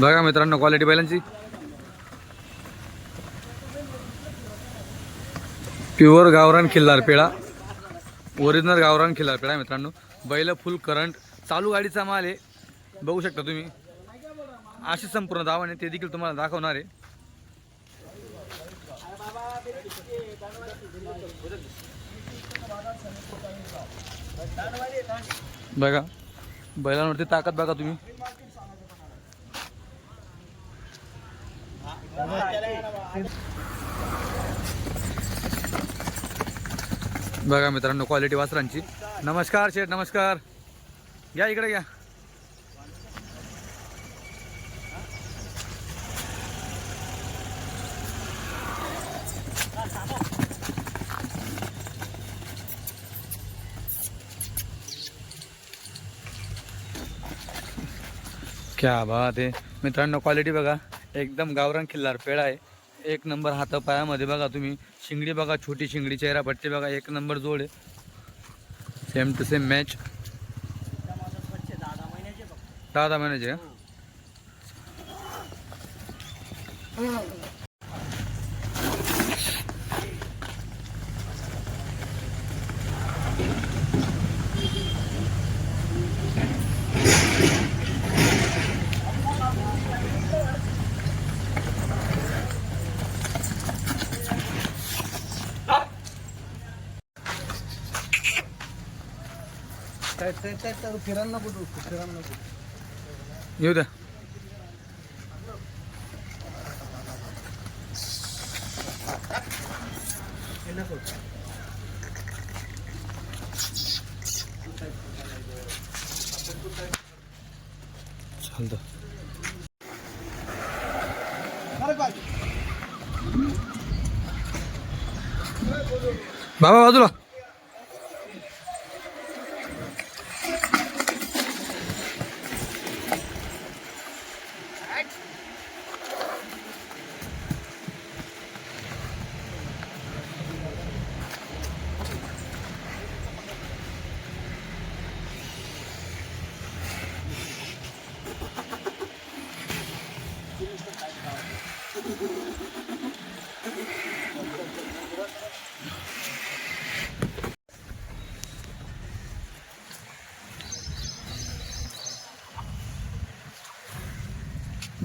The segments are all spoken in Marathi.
बघा मित्रांनो क्वालिटी बैलांची प्युअर गावरान खिल्लार पेळा ओरिजिनल गावरान खिल्लार पेळा मित्रांनो. बैल फुल करंट चालू गाडीचा माल आहे. बघू शकता तुम्ही. अशी संपूर्ण दावण आहे. ते देखील तुम्हाला दाखवणार आहे. बघा. बैलांवरती ताकद बघा तुम्ही. बघा मित्रांनो क्वालिटी वासरांची. नमस्कार शेठ नमस्कार. या इकडे घ्या क्या बात आहे मित्रांनो क्वालिटी बघा. एकदम गावरान खिल्लार पेळा आहे. एक नंबर हातापायामध्ये बघा तुम्ही. शिंगडी बघा छोटी शिंगडी चेहरा पट्टी बघा एक नंबर जोड आहे. सेम टू सेम मॅच दहा दहा महिन्याचे का? फिरायला नको फिरायला नको. येऊ द्या चालतं बाबा बाजूला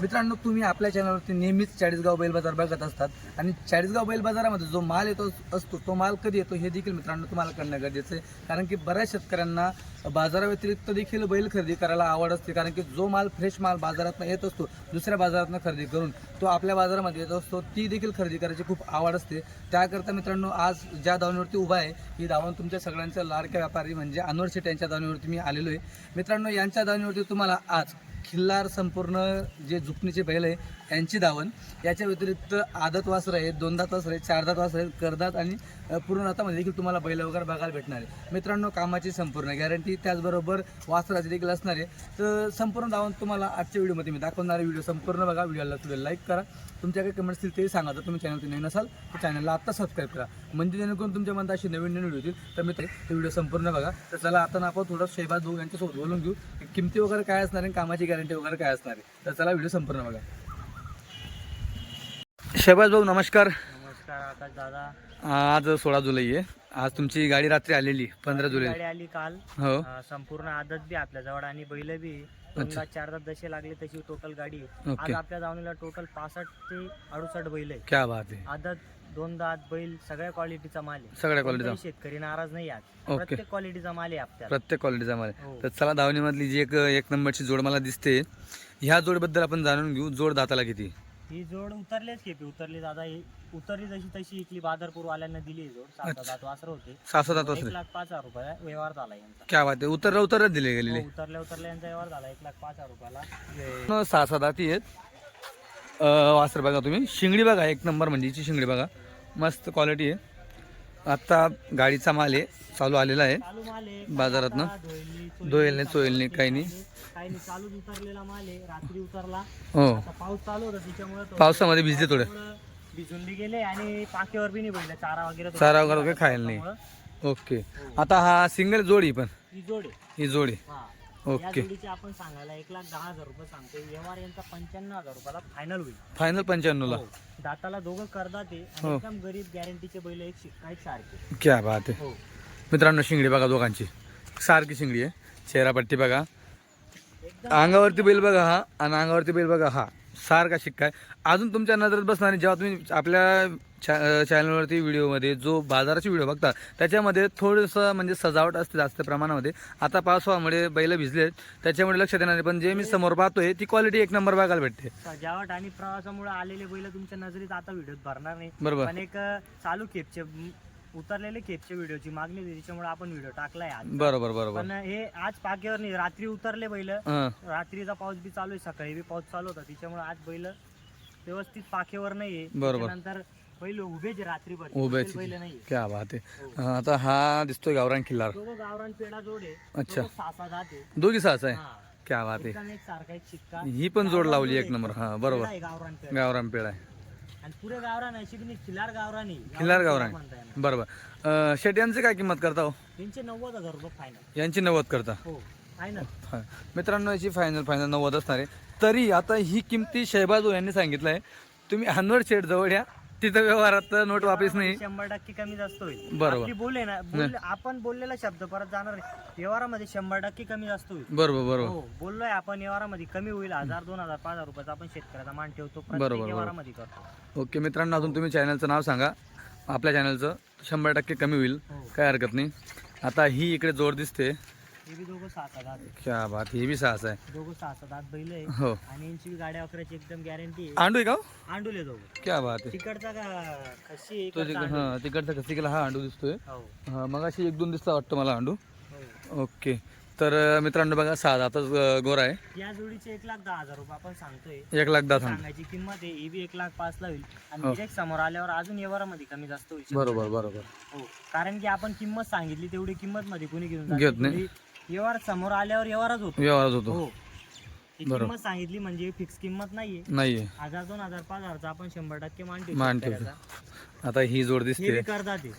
मित्रांनो तुम्ही आपल्या चॅनलवरती नेहमीच चाळीसगाव बैल बाजार बघत असतात आणि चाळीसगाव बैल बाजारामध्ये जो माल येतो असतो तो माल कधी येतो हे देखील मित्रांनो तुम्हाला कळणं गरजेचं आहे. कारण की बऱ्याच शेतकऱ्यांना बाजाराव्यतिरिक्त देखील बैल खरेदी करायला आवड असते. कारण की जो माल फ्रेश माल बाजारातनं येत असतो दुसऱ्या बाजारातनं खरेदी करून तो आपल्या बाजारामध्ये येत असतो ती देखील खरेदी करायची खूप आवड असते. त्याकरता मित्रांनो आज ज्या धावणीवरती उभा आहे ही धावण तुमच्या सगळ्यांच्या लाडक्या व्यापारी म्हणजे अनवर शेट यांच्या धावणीवरती मी आलेलो आहे. मित्रांनो यांच्या धावणीवरती तुम्हाला आज खिल्लार संपूर्ण जे झुकणीचे बैल आहे यांची धावण. याच्या व्यतिरिक्त आदत वासर आहेत दोनदा वासर आहेत चारदा वासर आहेत करदात आणि पूर्ण आता म्हणजे देखील तुम्हाला बैल वगैरे बघायला भेटणार आहे. मित्रांनो कामाची संपूर्ण गॅरंटी त्याचबरोबर वासराची देखील असणार आहे. तर संपूर्ण धावण तुम्हाला आजच्या व्हिडिओमध्ये मी दाखवणार आहे. व्हिडिओ संपूर्ण बघा. व्हिडिओला तुम्ही लाईक करा. तुमच्या काही कमेंट्स असतील तेही सांगा. जर तुम्ही चॅनलवरती नवीन असाल तर चॅनलला आत्ता सबस्क्राईब करा. म्हणजे जेणेकरून तुमच्या मनात अशी नवीन नवीन व्हिडिओ येतील. तर मी ते व्हिडिओ संपूर्ण बघा. तर चला आता आपण थोडं शहबाज भाऊ यांच्यासोबत बोलून घेऊ. की किमती वगैरे काय असणार आहे कामाची गॅरंटी वगैरे काय असणार आहे? तर चला व्हिडिओ संपूर्ण बघा. शहबाज भाऊ नमस्कार. नमस्कार आकाश दादा. आज सोळा जुलै आहे. आज तुमची गाडी रात्री आलेली पंधरा जुलै. गाडी आली काल. हो. संपूर्ण आदत बी आपल्या जवळ आणि बैल बी. दोनदा चारदा जसे लागले तशी टोटल गाडी आहे. आज आपल्या दावणीला टोटल पासष्ट ते अडुसष्ट बैल आहे क्या बात आहे. आदत दोनदा आत बैल सगळ्या क्वालिटीचा माल आहे. सगळ्या क्वालिटीचा कोणताही शेतकरी नाराज नाही आज ओके. प्रत्येक क्वालिटीचा माल आहे आपल्याला. प्रत्येक क्वालिटीचा माल आहे. हो. तर चला धावणीमधली जी एक एक नंबरची जोड मला दिसते ह्या जोडबद्दल आपण जाणून घेऊ. जोड दाताला किती? ही जोड उतरलेच केपी उतरली दादा ही उतरली जशी तशी इकली बादरपूर वाल्यांना दिली ही जोड. सात दात वासर होते. सहा सात एक लाख पाच हजार रुपया व्यवहार झाला यांचा. क्या बात आहे. उतरला दिले गेलेले. हो, उतरल्या उतरल्या यांचा व्यवहार झाला. एक लाख पाच हजार रुपयाला. हे- न सहा सात आहेत. अं, वासर बघा तुम्ही. शिंगडी बघा एक नंबर म्हणजे हिची शिंगडी बघा. मस्त क्वालिटी आहे. आत्ता गाडीचा माल आहे चालू आलेला आहे. बाजारातनं काही नाही. काही नाही चालूच उतरलेला माल आहे रात्री उतरला. हो. पाऊस चालू होता त्याच्यामुळे पावसामध्ये भिजले थोडे. थोडं भिजून बी गेले आणि पाकेवर बी नाही चारा वगैरे चारा वगैरे खायला नाही. ओके. आता हा सिंगल जोडी पण. ही जोड. ही जोडी. हा. या ओके. जोडीचे आपण सांगायला एक लाख दहा हजार रुपये सांगतो व्यवहार यांचा पंच्याण्णव हजार रुपयाला फायनल होईल. फायनल पंच्याण्णवला. हो. दाताला दोघं करतात ते हो. आणि एकदम गरीब गॅरंटीचे बैल एक शिक्का एक सारखे क्या बात आहे. हो. मित्रांनो शिंगडी बघा दोघांची. सारखी शिंगडी आहे. चेहरापट्टी बघा. एकदम अंगावरती बैल बघा हा. आणि अंगावरती बैल बघा हा. सारखा शिक्का आहे. अजून तुमच्या नजरेत बसणार नाही जेव्हा तुम्ही आपल्या चॅ चॅनलवरती व्हिडिओमध्ये जो बाजाराची व्हिडिओ बघता त्याच्यामध्ये थोडंसं म्हणजे सजावट असते जास्त प्रमाणामध्ये. आता पावसामुळे बैल भिजले त्याच्यामुळे लक्ष देणार नाही. पण जे मी समोर पाहतोय ती क्वालिटी एक नंबर बघायला भेटते. सजावट आणि प्रवासामुळे आलेले बैल तुमच्या नजरेत आता व्हिडिओत भरणार नाही. बरोबर. एक चालू खेपचे उतरलेले खेपचे व्हिडिओची मागणी होती त्याच्यामुळे आपण व्हिडिओ टाकलाय आज. बरोबर बरोबर. पण हे आज पाकीवर नाही रात्री उतरले बैल. हां. रात्रीचा पाऊस बी चालू आहे सकाळी बी पाऊस चालू होता. त्याच्यामुळे आज बैल व्यवस्थित पाखेवर नाहीये. बरोबर. नंतर बैल उभेच आहे रात्रीभर उभेच. बैल नाहीये. क्या बात आहे. अं, आता हा दिसतोय गावरान किल्लार दोघं गावरान पेडा जोड आहे. अच्छा. दोघं सास आहे. हा. क्या बात आहे. एकदम एक सारखा एक शिक्का. ही पण जोड लावली एक नंबर. हा बरोबर. आहे गावरान पेडा गावरान पेड आहे. आणि पुरे गावरान आहे शिकणी खिलार गावरान. आहे खिल्लार गावरान. म्हणता येणार. बरोबर. अं, शेट यांची काय किंमत करता हो? त्यांचे नव्वद हजार रुपये फायनल यांची नव्वद करता? हो फायनल हा. मित्रांनो याची फायनल फायनल नव्वद असणार आहे. तरी आता ही किमती शहबाजू यांनी सांगितलं आहे तुम्ही अनवर शेट जवळ या. तिथं व्यवहारात नोट वापस नाही. शंभर टक्के कमी जास्त होईल बरोबर. आपली बोल ना बोल आपण बोललेला शब्द परत जाणार व्यवहारामध्ये शंभर टक्के कमी जास्त होईल बरोबर बरोबर. हो बोललोय आपण व्यवहारामध्ये कमी होईल. हजार दोन हजार पाच हजार रुपयाचा आपण शेतकऱ्याचा मान ठेवतो. बरोबर. व्यवहारामध्ये करतो. ओके मित्रांनो अजून तुम्ही चॅनलचं नाव सांगा. आपल्या चॅनलचं शंभर टक्के कमी होईल. हो. काय हरकत नाही. आता ही इकडे जोड दिसते. हे बी दोघं सहा. क्या बात ही बी सहाच आहे. दोघं सहा सहा दात बैल आहे हो. आणि यांची बी गाड्या वगैरेची एकदम गॅरंटी आहे. आंडू आहे का हो? आंडूले दोघं. क्या बात आहे. तिकडचा का खशी आहे, तो इकडचा तिकड आंडूल. हां तिकडचा कसी केला हा आंडू दिसतोय. हो. हा मग अशी एक दोन दिसता वाटतं मला आंडू. हो. ओके. तर अं, मित्रांनो बघा सहा आताच गोरा आहे. या जोडीचे एक लाख दहा हजार रुपये आपण सांगतोय. एक लाख दहा थांब. सांगायची किंमत आहे ही बी एक लाख पाच ला होईल. आणि हो. समोर आल्यावर अजून व्यवहारामध्ये कमी जास्त होईल. बरोबर बरोबर. हो. कारण की आपण किंमत सांगितली तेवढी किंमत मध्ये कोणी घेऊन जात घेत नाही. व्यवहार समोर आल्यावर व्यवहारच होतो. व्यवहारात होतो. हो. ही. बरोबर. किंमत सांगितली म्हणजे फिक्स किंमत नाहीये. नाहीये. हजार दोन हजार पाच हजारचा आपण शंभर टक्के मान मान ठेवतो. आता ही जोड हे दिसते. बी करतात ते.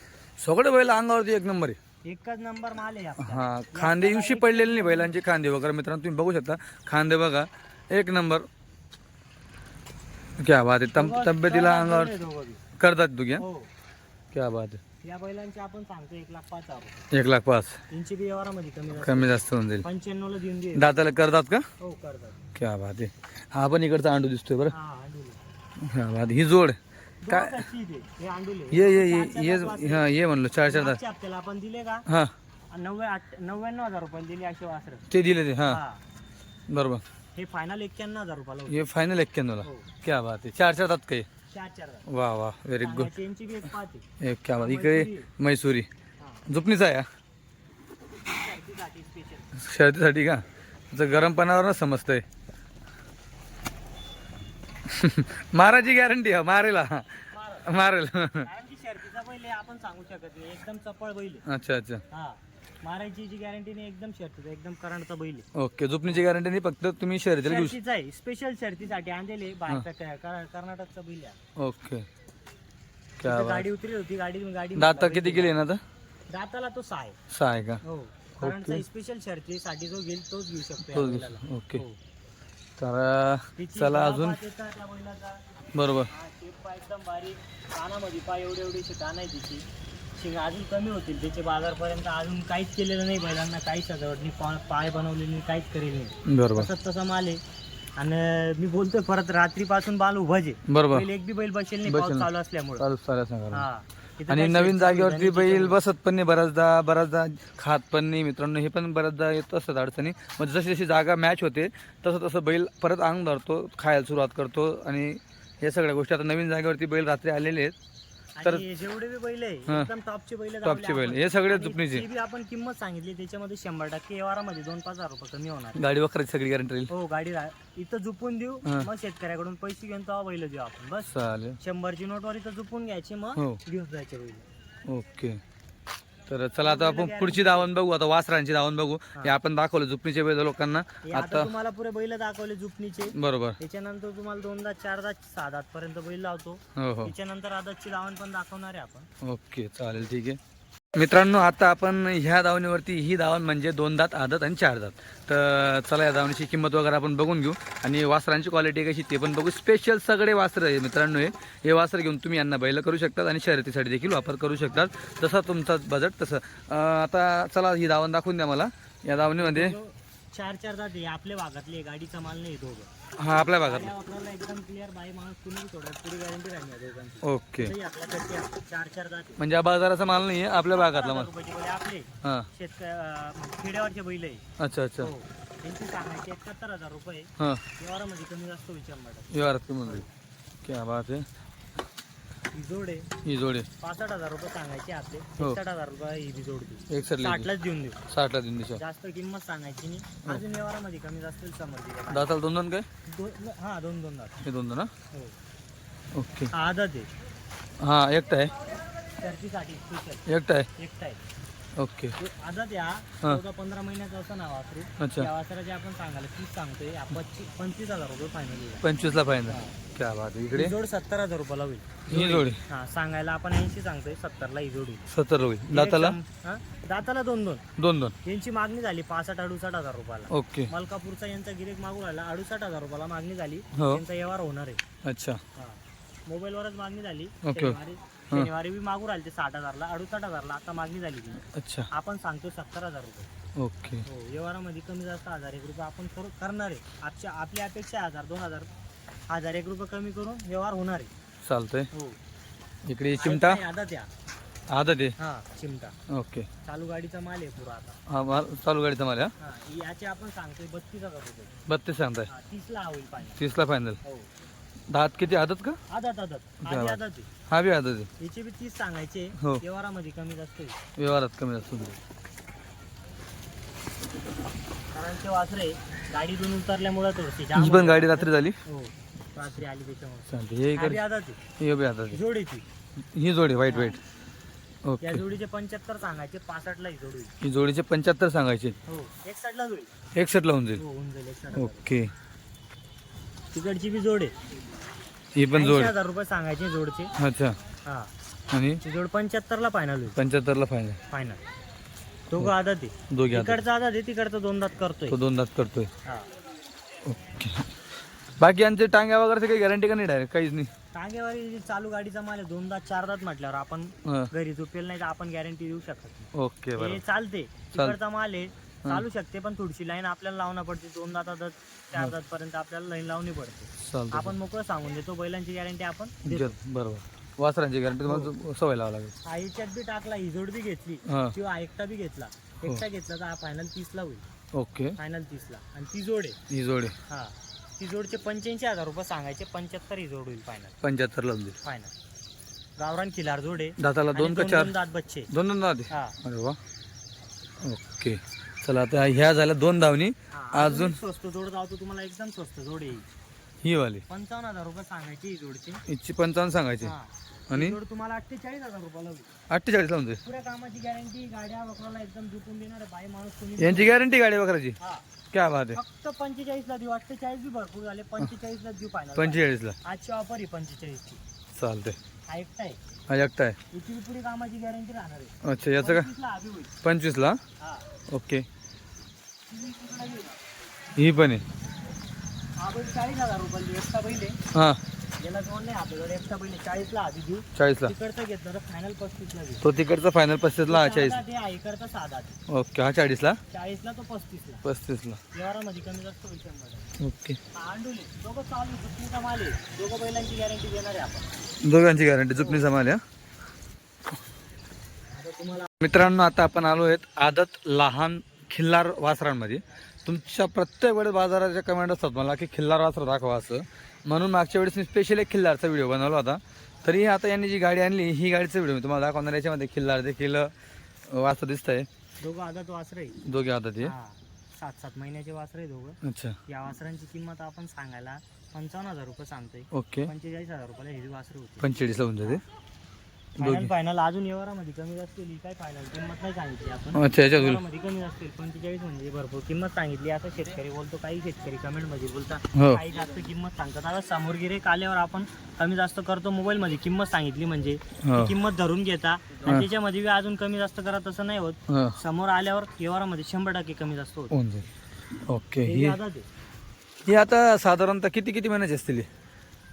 सगळे बैल अंगावरती एक नंबर आहे. एकच नंबर माल आहे आपला. हा खांदे दिवशी पडलेले नाही बैलांचे खांदे वगैरे. मित्रांनो तुम्ही बघू शकता. खांदे बघा. एक नंबर. क्या बात आहे. तब- तब्येतीला अंगावर आहे दोघं बी. करतात तुझ्या हो. क्या बात आहे. या बैलांचे आपण सांगतो एक लाख पाच हजार एक लाख पाच. यांची बी व्यवहारामध्ये कमी जास्त कमी जास्त होऊन जाईल. पंच्याण्णव ला देऊन दे दाताला करतात का? हो करतात. क्या बात आहे. हा पण इकडचा अंडू दिसतोय बरं. हा अंडुले क्या बात ही जोड. काय? ते? हे अंडुले ये ये ये ये. हा ये म्हणलो चार चार दात मागच्या हप्त्याला आपण दिले का? हा. नव्वे आठ- नव्याण्णव हजार रुपये दिले असे वासर. ते दिले ते हा. हा. बरोबर. हे फायनल एक्क्याण्णव हजार रुपयाला होते. हे फायनल एक्क्याण्णवला. हो. क्या बात आहे. चार चार दात काही चार चार हजार. वा वा व्हेरी गुड बी एक पाच आहे. एक क्या बात इकडे मैसुरी. झुपणीचा आहे हा? का? त्याचं गरमपणावर समजतंय. मारायची गॅरंटी हा. मारेल. मारेल. कारण की शर्तीचा बैल आहे, आपण सांगू शकत नाही. एकदम चपळ बैल आहे. अच्छा अच्छा. हा. मारायची जी गॅरंटी नाही एकदम शर्तीचा एकदम करंटचा बैल आहे. ओके झुपणीची गॅरंटी नाही फक्त तुम्ही शर्यतीला घेऊ शर्तीचा आहे स्पेशल शर्तीसाठी आणलेले बाहेरचा क- कर- कर्नाटकचा बैल आहे. शक- ओके क्या तिथं बात. गाडी उतरली होती गाडी गाडी दाता किती गेले ना आता? दाताला तो सहा आहे. सहा आहे का? हो करंटचा स्पेशल शर्तीसाठी जो घेईल तोच घेऊ शकतो या तोच बैलाला. घेऊ. ओके. हो. तर तिची चला अजून. त्या बैलाचा. बरोबर. हा, शेप पाय एकदम बारीक कानामध्ये पाय एवढे एवढे कान आहे तिची. शिंग अजून कमी होतील. त्याचे बाजारपर्यंत अजून काहीच केलेलं नाही बैलांना काहीच सजावट नाही. पा- पाय बनवलेले नाही काहीच करेल नाही. बरोबर. तसंच तसं माल आहे. आणि मी बोलतोय परत रात्रीपासून बाल आहे. बरोबर. बैल एक बी बैल बसेल नाही पाऊस. चालू असल्यामुळे. चालू हा. तिथं आणि नवीन शेत- जागेवरती बैल. बसत पण नाही बऱ्याचदा बऱ्याचदा खात पण नाही मित्रांनो. हे पण बऱ्याचदा येत असतात अडचणी. मग जशी जशी जागा मॅच होते तसं तसं बैल परत अंग धरतो खायला सुरुवात करतो. आणि हे सगळ्या गोष्टी. आता नवीन जागेवरती बैल रात्री आलेले आहेत. तर- आणि जेवढे बी बैल आहे हा. एकदम टॉपचे बैल टॉपचे बैल. हे सगळे झुपणीचे बी आपण किंमत सांगितली त्याच्यामध्ये शंभर टक्के व्यवहारामध्ये दोन पाच हजार रुपये कमी होणार. गाडी वखराची सगळी गॅरंटी राहील. हो गाडी रा- इथं झुपून देऊ हा. मग शेतकऱ्याकडून पैसे घेऊन तेव्हा बैल देऊ आपण. बस. चालेल. शंभरची नोटवर इथं झुपून घ्यायची मग हो. घेऊन जायचे बैल. ओके. तर चला आता आपण पुढची धावण बघू आता वासरांची धावण बघू. हे. आपण दाखवलं झुपणीचे बैल लोकांना. आता तुम्हाला पुरे बैल दाखवले झुपणीचे बरोबर. त्याच्यानंतर तुम्हाला दोनदा चारदा सहा पर्यंत बैल लावतो. हो हो. त्याच्यानंतर आदतची धावण पण दाखवणार आहे आपण. ओके चालेल ठीक आहे. मित्रांनो आता आपण ह्या दावणीवरती ही दावण म्हणजे दोन दात आदत आणि चार दात. तर चला या दावणीची किंमत वगैरे आपण बघून घेऊ. आणि वासरांची क्वालिटी कशी ते पण बघू. स्पेशल सगळे वासरं आहे मित्रांनो हे. हे वासर घेऊन तुम्ही यांना बैल करू शकतात आणि शर्यतीसाठी देखील वापर करू शकतात. जसा तुमचा बजेट तसं. आता चला ही दावण दाखवून द्या मला. या दावणीमध्ये चार चार दात आपल्या भागातले गाडीचा माल नाही दोघं. हा आपल्या भागात. एकदम क्लिअर बाई माणूस कुणी थोडं पुढे गॅरंटी राहणार दोघांची. ओके. तरी आपल्याकडे असतात. चार चार जाते. म्हणजे हा बाजाराचा माल नाही आहे आपल्या भागातला माल. रुपयाचे बैल आपले. हां. शेतकरी खेड्यावरचे बैल आहे. अच्छा अच्छा. हो. त्यांची सांगायची एकाहत्तर हजार रुपये हां. व्यवहारामध्ये कमी जास्त विचार मॅडम. व्यवहारात क्या बात आहे. ही जोड आहे ही जोडी पासष्ट हजार रुपये सांगायचे आपले. हो. हजार रुपये ही देऊ एक साठलाच देऊन देऊ. साठला तीन जास्त किंमत सांगायची नाही. अजून व्यवहारामध्ये कमी जास्त दाताला दोन दोन काय? दोन हा दोन दोन दात. हे दोन दोन हो? ओके. हा आदत आहे. हां एकटा आहे. टर्कीसाठी स्पेशल एकटा आहे? एकटा आहे. ओके. तो आदत या हा. चौदा पंधरा महिन्याचा असं ना वासरू अच्छा. वासराचे आपण सांगायला तीस सांगतोय. आपण पंचवीस हजार रुपये फायनल पंचवीसला पाहिजे क्या बात आहे इकडे? जोड सत्तर हजार रुपयाला होईल. ही जोडी. हा सांगायला आपण ऐंशी सांगतोय सत्तरला ही जोड. होईल सत्तर होईल. दाताला? हा? दाताला दोन दोन. दोन दोन. यांची मागणी झाली पासष्ट अडुसष्ट हजार रुपयाला. ओके. मलकापूरचा यांचा गिरेक मागू राहिला अडुसष्ट हजार रुपयाला मागणी झाली. हो. त्यांचा व्यवहार होणार आहे. अच्छा. हा. मोबाईलवरच मागणी झाली. ओके. शनिवारी शनिवारी बी मागू राहिले ते साठ हजारला. अडुसष्ट हजारला आता मागणी झाली ती. अच्छा. आपण सांगतो सत्तर हजार रुपये. ओके. हो व्यवहारामध्ये कमी जास्त हजार एक रुपये आपण करू करणार आहे. आपच्या आपली अपेक्षा आहे हजार दोन हजार. हजार एक रुपये कमी करून व्यवहार होणार आहे. चालतंय. हो. इकडे चिमटा? आता त्या आहे. हा चिमटा. ओके. चालू गाडीचा माल आहे पुरा आता. हा माल चालू गाडीचा माल आहे हा? हा याचे आपण सांगतोय बत्तीस हजार रुपये. बत्तीस सांगताय. हा तीसला हा होईल तीसला फायनल हो. दात किती आदत का? आदत आदत. आधी आदत आहे. हा बी आदत आहे. याचे बी तीस सांगायचे हो. व्यवहारामध्ये कमी जास्त होईल व्यवहारात कमी जास्त. कारण ते वासरे गाडीतून उतरल्यामुळे थोडीशी पण गाडी रात्री झाली? हो. रात्री आली त्याच्यामुळे. चालते हे आधी इकडे हे बी ही जोडी व्हाईट व्हाईट या ओके जोडीचे पंच्याहत्तर सांगायचे पासष्टला ही जोडी. ही जोडीचे पंच्याहत्तर सांगायचे. हो एक साईडला लावून जाईल. हो होऊन जाईल एक ओके तिकडची बी जोड आहे. ही पण जोड. ऐंशी हजार रुपये सांगायचे जोडचे. अच्छा. हा. आणि? ती जोड पंच्याहत्तरला फायनल होईल. पंच्याहत्तरला फायनल फायनल दोघं आदत आहे. दोघे आदत तिकडचा आदत आहे तिकडचा दोन दात करतोय. तो दोन दात करतोय. हा. ओके बाकी यांचे टांग्या वगैरे काही गॅरंटी का नाही डायरेक्ट काहीच नाही. टांगेवारी चालू गाडीचा माल आहे दोन दात चार दात म्हटल्यावर आपण हां. घरी झोपेल नाही तर आपण गॅरंटी देऊ शकत नाही. ओके हे चालते. तिकडचा माल आहे चालू शकते पण थोडीशी लाईन आपल्याला लावणं पडते. दोन दात आदत चार दात पर्यंत आपल्याला लाईन लावणी पडते. चालतं आपण मोकळं सांगून देतो बैलांची गॅरंटी आपण देतो. जर- बरोबर. वासरांची गॅरंटी तुम्हाला सवय लावा लागेल. हा याच्यात बी टाकला ही जोड बी घेतली हां. किंवा एकटा बी घेतला. एकटा घेतला तर हा फायनल तीसला होईल. ओके. फायनल तीसला. आणि ती जोड आहे. ही जोडी हा. ती जोडचे पंच्याऐंशी हजार रुपये सांगायचे पंच्याहत्तर ही जोड होईल फायनल पंच्याहत्तर लावून देईल. फायनल गावरान खिलार जोड आहे. दाताला आणि दोन का चार? दोन दात बच्चे. दोन दोन दाते हा. अरे वा. ओके. चला आता ह्या झाल्या दोन धावणी. हा, अजून स्वस्त जोड जातो तुम्हाला एकदम स्वस्त जोड येईल ही. वाली. पंचावन्न हजार रुपये सांगायची ही जोडची. हिची पंचावन्न सांगायची. हा. आणि? जोड तुम्हाला अठ्ठेचाळीस हजार रुपयाला होईल. अठ्ठेचाळीस लावून पुऱ्या कामाची गॅरंटी गाड्या वगैरे एकदम झुकून देणार बाई माणूस यांची गॅरंटी गाडी वगैरेची हा. क्या बात आहे. फक्त पंचेचाळीस ला देऊ अठ्ठेचाळीस बी भरपूर झाले पंचेचाळीस ला देऊ फायनल पंचेचाळीसला आजची ऑफर आहे पंचेचाळीसची. चालते एकटा आहे. हा एकटा आहे. बी पुढे कामाची गॅरंटी राहणार आहे. अच्छा याचं का? पंचवीसला हवी होईल. पंचवीसला हा. ओके. ही पण आहे. हा बैल चाळीस हजार रुपये एकटा बैल आहे हां. याला दोन नाही आपल्याकडे एकटा बैल आहे चाळीसला हवी देऊ. चाळीसला. तिकडचा घेतलं तर फायनल पस्तीसला देऊ. तो तिकडचा फायनल पस्तीसला हा चाळीस. ते हा इकडचा साधा आहे. ओके हा चाळीसला? चाळीसला तो पस्तीसला पस्तीसला. व्यवहारामध्ये कमी जास्त होईल शंभर ओके. अंडुले दोघं चालू सुट्टीचा माल आहे. दोघं बैलांची गॅरंटी देणार आहे आपण. दोघांची गॅरंटी जुपणी समाल या आता तुम्हाला मित्रांनो आता आपण आलो आहेत आदत लहान खिल्लार वासरांमध्ये. तुमच्या प्रत्येक वेळेस बाजाराच्या कमेंट असतात मला की खिल्लार वासर दाखवा असं. म्हणून मागच्या वेळेस मी स्पेशल एक खिल्लारचा व्हिडिओ बनवला होता. तरी आता यांनी जी गाडी आणली ही गाडीचा व्हिडिओ मी तुम्हाला दाखवणार याच्यामध्ये खिल्लार देखील वासर दिसत आहे दोघं आदत वासर आहे दोघे हा सात सात महिन्याचे वासर आहे दोघं. अच्छा. या वासरांची किंमत आपण सांगायला पंचावन्न हजार रुपये सांगतोय. ओके. पंचेचाळीस हजार रुपयाला ही वासर होती. पंचेचाळीसला होऊन जाते. फायनल अजून व्यवहारामध्ये कमी जास्त केली काय फायनल किंमत नाही सांगितली आपण. अच्छा व्यवहारामध्ये कमी असतील पंचेचाळीस म्हणजे भरपूर किंमत सांगितली. आता शेतकरी बोलतो काही शेतकरी कमेंटमध्ये बोलता हो. काही जास्त किंमत सांगतात. आता समोर गिरेक आल्यावर आपण कमी जास्त करतो मोबाईल मध्ये किंमत सांगितली म्हणजे हो. ती किंमत धरून घेता. आणि त्याच्यामध्ये बी अजून कमी जास्त करा तसं नाही होत. हो. समोर आल्यावर व्यवहारामध्ये शंभर टक्के कमी जास्त होत. होऊन जाईल. ओके हे ही आता ते ही आता साधारणतः किती किती महिन्याची असतील ही?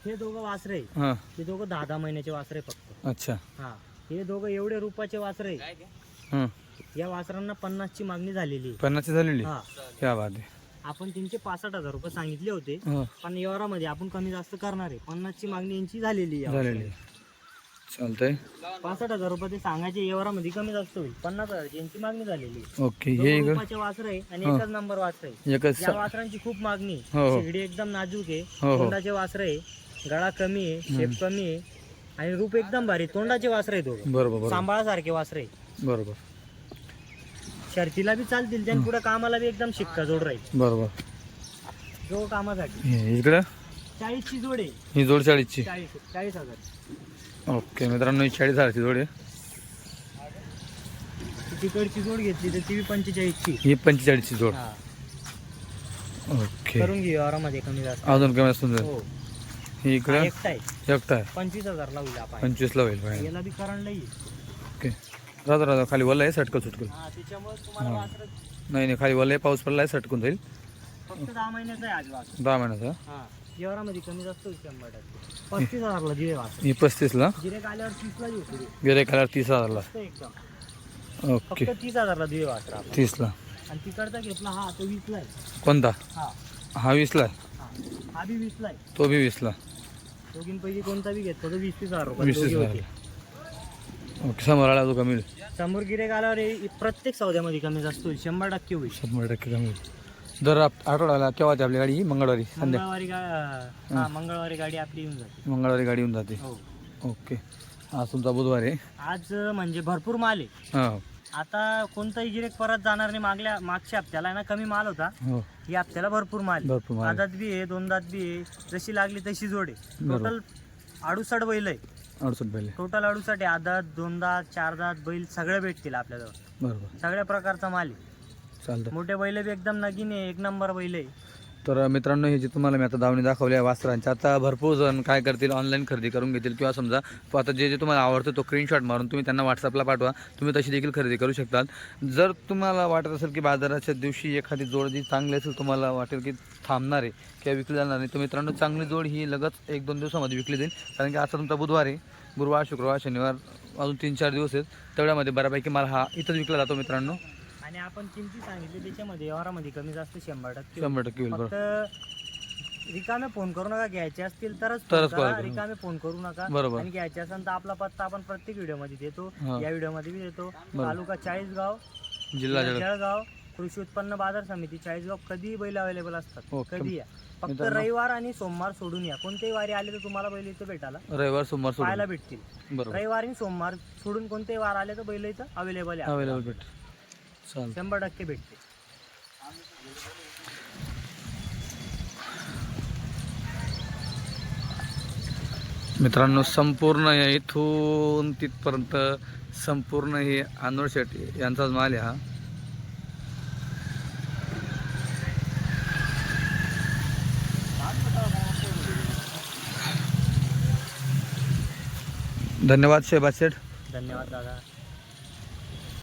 हे दोघं वासरे. हां. हे दोघं दहा दहा महिन्याचे वासरे फक्त. अच्छा. हा. हे दोघं एवढे रुपाचे वासरे. हां. या वासरांना पन्नासची मागणी झालेली आहे. पन्नासची झालेली हा. क्या बात आहे. आपण त्यांचे पासष्ट हजार रुपये सांगितले होते. हो. पण व्यवहारामध्ये आपण कमी जास्त करणार आहे. पन्नासची मागणी यांची झालेली आहे झालेली आहे. चालतंय. पासष्ट हजार रुपये ते सांगायचे व्यवहारामध्ये कमी जास्त होईल. पन्नास हजारची यांची मागणी झालेली आहे. ओके हे इकडं रुपाचे वासर आहे आणि हा. एकच नंबर वासर आहे एकच या वासरांची खूप मागणी हो, आहे. हो. शेगडी एकदम नाजूक आहे. हो, हो. तोंडाचे वासर आहे. गळा कमी आहे शेप कमी आहे आणि रूप एकदम भारी तोंडाचे वासर दोघं. बरोबर बरोबर. सांभाळासारखे वासर बरोबर. शर्तीला बी चालतील त्यांनी पुढे कामाला बी एकदम शिक्का जोड राहील. बरोबर. जो कामासाठी. हे इकडं? चाळीसची जोड आहे. ही जोड चाळीसची. चाळीस चाळीस हजार. ओके मित्रांनो ही चाळीस हजारची जोड आहे. तिकडची जोड घेतली तर ती बी पंचेचाळीसची. ही पंचेचाळीसची जोड. हा. ओके. करून घे व्यवहारामध्ये कमी जास्त. अजून कमी असून हो. ही इकडं? एकटा आहे. एकटा आहे. पंचवीस हजार लावली आपण पंचवीसला होईल बाहेर याला बी करंट नाही ओके. राहतो राहतो खाली वल्ला आहे सटकल सुटकल हा त्याच्यामुळे तुम्हाला वासरं नाही नाही खाली वल्ला आहे पाऊस पडला आहे सटकून जाईल. फक्त दहा महिन्याचा आहे आज वासर दहा महिन्याचा? हा कमी जास्त होईल शंभर टक्के. पस्तीस हजारला वासर. ही पस्तीसला? आल्यावर तीसला पुढे कलर तीस हजारला. फक्त एकदम. ओके. फक्त तीस हजारला दिले वासर आपण. तीसला. आणि तिकडचा घेतला हा तो वीसला आहे. कोणता? हा. हा वीसला आहे. हा हा बी वीसला आहे. तो बी वीसला. दोघींपैकी कोणता बी घेतला तो वीस तीस हजार रुपये वीस दोघी होते. हजार ओके समोर आला तो कमी होईल. समोर गिरेक आल्यावर हे प्रत्येक सौद्यामध्ये कमी जास्त होईल शंभर टक्के होईल. शंभर टक्के कमी होईल. दर आप- आठवड्याला केव्हा ते आपली गाडी? ही मंगळवारी संध्या मंगळवारी गा हा. मंगळवारी गाडी आपली येऊन जाते. मंगळवारी गाडी येऊन जाते. हो. ओके. आज तुमचा बुधवार आहे. आज म्हणजे भरपूर माल आहे. हां. आता कोणताही गिरेक परत जाणार नाही मागल्या मागच्या हप्त्याला ना कमी माल होता. हो. या हप्त्याला भरपूर माल. भरपूर. आदात बी आहे दोन दात बी आहे जशी लागली तशी जोड बरोबर. टोटल अडुसठ बैल आहे. अडचण पहिले टोटल अडुसठ आहे. आदात दोन दात चार दात बैल सगळे भेटतील आपल्याजवळ. बरोबर. सगळ्या प्रकारचा माल आहे. चालतं मोठे बैल बी एकदम नगीन आहे एक नंबर बैल आहे. तर मित्रांनो हे जे तुम्हाला मी आता दावणी दाखवली आहे वास्त्रांच्या आता भरपूर जण काय करतील ऑनलाईन खरेदी करून घेतील किंवा समजा आता जे जे तुम्हाला आवडतं तो स्क्रीनशॉट मारून तुम्ही त्यांना व्हॉट्सअपला पाठवा तुम्ही तशी देखील खरेदी करू शकतात. जर तुम्हाला वाटत असेल की बाजाराच्या दिवशी एखादी जोड जी चांगली असेल तुम्हाला वाटेल की थांबणार आहे किंवा विकली जाणार नाही तर मित्रांनो चांगली जोड ही लगत एक दोन दिवसामध्ये विकली जाईल. कारण की आता तुमचा बुधवार आहे गुरुवार शुक्रवार शनिवार अजून तीन चार दिवस आहेत तेवढ्यामध्ये बऱ्यापैकी माल हा इथंच विकला जातो मित्रांनो. आणि आपण किमती सांगितली त्याच्यामध्ये व्यवहारामध्ये कमी जास्त शंभर टक्के. शंभर टक्के होईल फक्त बरोबर रिकामे फोन करू नका घ्यायचे असतील तरच तरच phone करा. call करा. रिकामे फोन करू नका बरोबर. आणि घ्यायचे असेल तर आपला पत्ता आपण प्रत्येक व्हिडिओमध्ये देतो. हा. या व्हिडिओमध्ये बी देतो. तालुका चाळीसगाव जिल्हा जळ जळगाव. कृषी उत्पन्न बाजार समिती चाळीसगाव. कधीही बैल अवेलेबल असतात. ओके. कधी? या. फक्त मित्रांनो- रविवार आणि सोमवार सोडून या. कोणत्याही वारी आले तर तुम्हाला बैल इथं भेटायला. रविवार सोमवार पाहायला सोडून भेटतील. बरोबर. रविवार आणि सोमवार सोडून कोणतेही वार आले तर बैल इथं अवेलेबल आहे अवेलेबल भेट चालतं शंभर टक्के भेटते. मित्रांनो संपूर्ण इथून तिथपर्यंत संपूर्ण हे अनोळ शेट यांचाच माल आहे हा. धन्यवाद शेबाज शेठ धन्यवाद दादा.